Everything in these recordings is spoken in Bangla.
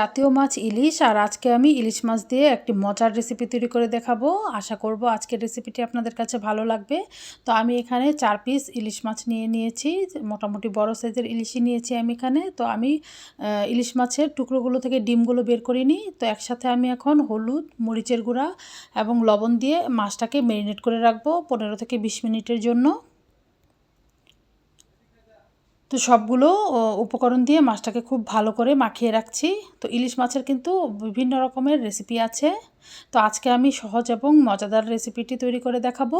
জাতীয় মাছ ইলিশ, আর আজকে আমি ইলিশ মাছ দিয়ে একটি মজার রেসিপি তৈরি করে দেখাবো। আশা করব আজকের রেসিপিটি আপনাদের কাছে ভালো লাগবে। তো আমি এখানে চার পিস ইলিশ মাছ নিয়ে নিয়েছি, মোটামুটি বড় সাইজের ইলিশই নিয়েছি আমি এখানে। তো আমি ইলিশ মাছের টুকরোগুলো থেকে ডিমগুলো বের করিনি তো একসাথে আমি এখন হলুদ, মরিচের গুঁড়া এবং লবণ দিয়ে মাছটাকে ম্যারিনেট করে রাখব পনেরো থেকে বিশ মিনিটের জন্য। তো সবগুলো উপকরণ দিয়ে মাছটাকে খুব ভালো করে মাখিয়ে রাখছি। তো ইলিশ মাছের কিন্তু বিভিন্ন রকমের রেসিপি আছে। তো আজকে আমি সহজ এবং মজাদার রেসিপিটি তৈরি করে দেখাবো।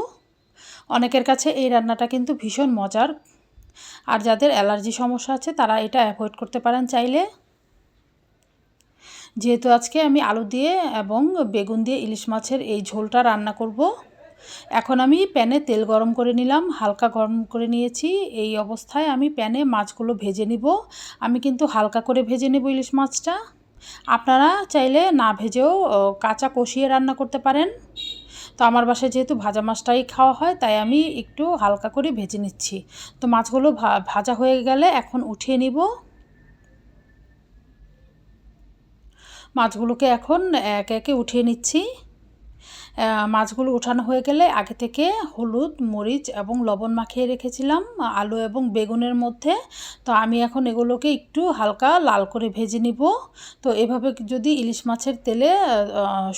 অনেকের কাছে এই রান্নাটা কিন্তু ভীষণ মজার। আর যাদের অ্যালার্জি সমস্যা আছে, তারা এটা অ্যাভয়েড করতে পারেন চাইলে। যেহেতু আজকে আমি আলু দিয়ে এবং বেগুন দিয়ে ইলিশ মাছের এই ঝোলটা রান্না করব এখন আমি প্যানে তেল গরম করে নিলাম, হালকা গরম করে নিয়েছি। এই অবস্থায় আমি প্যানে মাছগুলো ভেজে নিব। আমি কিন্তু হালকা করে ভেজে নেব ইলিশ মাছটা। আপনারা চাইলে না ভেজেও কাঁচা কষিয়ে রান্না করতে পারেন। তো আমার বাসায় যেহেতু ভাজা মাছটাই খাওয়া হয়, তাই আমি একটু হালকা করে ভেজে নিচ্ছি। তো মাছগুলো ভাজা হয়ে গেলে এখন উঠিয়ে নিব। মাছগুলোকে এখন একে একে উঠিয়ে নিচ্ছি। মাছগুলো উঠানো হয়ে গেলে আগে থেকে হলুদ, মরিচ এবং লবণ মাখিয়ে রেখেছিলাম, আলু এবং বেগুনের মধ্যে। তো আমি এখন এগুলোকে একটু হালকা লাল করে ভেজে নিব। তো এভাবে যদি ইলিশ মাছের তেলে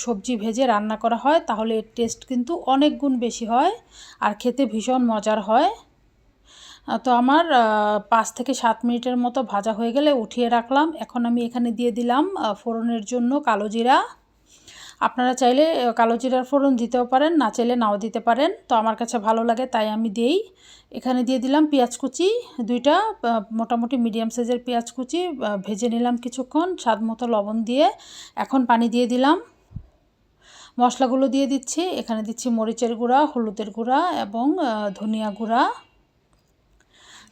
সবজি ভেজে রান্না করা হয়, তাহলে এর টেস্ট কিন্তু অনেক গুণ বেশি হয় আর খেতে ভীষণ মজার হয়। তো আমার পাঁচ থেকে সাত মিনিটের মতো ভাজা হয়ে গেলে উঠিয়ে রাখলাম। এখন আমি এখানে দিয়ে দিলাম ফোড়নের জন্য কালো জিরা। আপনারা চাইলে কালো জিরার ফোড়ন দিতেও পারেন, না চাইলে নাও দিতে পারেন। তো আমার কাছে ভালো লাগে, তাই আমি দিই। এখানে দিয়ে দিলাম পেঁয়াজ কুচি, দুইটা মোটামুটি মিডিয়াম সাইজের পেঁয়াজ কুচি ভেজে নিলাম কিছুক্ষণ, স্বাদ মতো লবণ দিয়ে। এখন পানি দিয়ে দিলাম। মশলাগুলো দিয়ে দিচ্ছি, এখানে দিচ্ছি মরিচের গুঁড়া, হলুদের গুঁড়া এবং ধনিয়া গুঁড়া।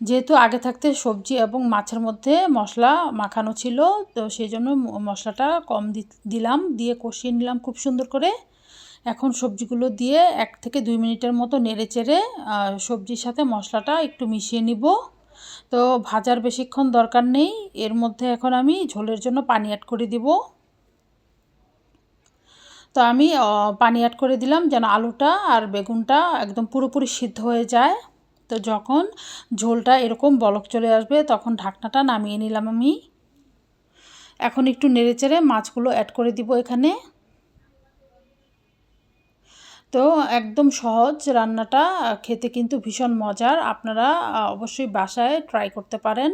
যেহেতু আগে থাকতে সবজি এবং মাছের মধ্যে মশলা মাখানো ছিল, তো সেই জন্য মশলাটা কম দিলাম, দিয়ে কষিয়ে নিলাম খুব সুন্দর করে। এখন সবজিগুলো দিয়ে এক থেকে দুই মিনিটের মতো নেড়ে চেড়ে সবজির সাথে মশলাটা একটু মিশিয়ে নিব। তো ভাজার বেশিক্ষণ দরকার নেই, এর মধ্যে এখন আমি ঝোলের জন্য পানি অ্যাড করে দিব। তো আমি পানি অ্যাড করে দিলাম যেন আলুটা আর বেগুনটা একদম পুরোপুরি সিদ্ধ হয়ে যায়। তো যখন ঝোলটা এরকম বলক চলে আসবে, তখন ঢাকনাটা নামিয়ে নিলাম আমি। এখন একটু নেড়েচেড়ে মাছগুলো অ্যাড করে দিব এখানে। তো একদম সহজ রান্নাটা, খেতে কিন্তু ভীষণ মজার, আপনারা অবশ্যই বাসায় ট্রাই করতে পারেন।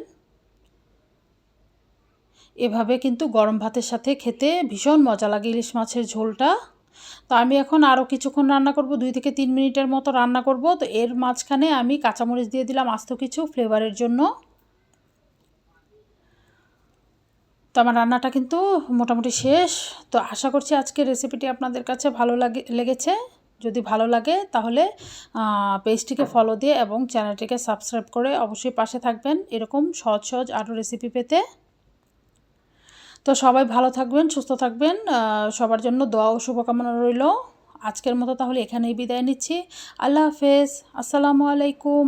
এভাবে কিন্তু গরম ভাতের সাথে খেতে ভীষণ মজা লাগে ইলিশ মাছের ঝোলটা। তো আমি এখন আরও কিছুক্ষণ রান্না করব, দুই থেকে তিন মিনিটের মতো রান্না করব। তো এর মাঝখানে আমি কাঁচামরিচ দিয়ে দিলাম আস্ত কিছু ফ্লেভারের জন্য। তো আমার রান্নাটা কিন্তু মোটামুটি শেষ। তো আশা করছি আজকের রেসিপিটি আপনাদের কাছে ভালো লাগে লেগেছে। যদি ভালো লাগে তাহলে পেজটিকে ফলো দিয়ে এবং চ্যানেলটিকে সাবস্ক্রাইব করে অবশ্যই পাশে থাকবেন। এরকম সহজ সহজ আরও রেসিপি পেতে। তো সবাই ভালো থাকবেন, সুস্থ থাকবেন। সবার জন্য দোয়া ও শুভকামনা রইল। আজকের মতো তাহলে এখানেই বিদায় নিচ্ছি। আল্লাহ হাফেজ। আসসালামু আলাইকুম।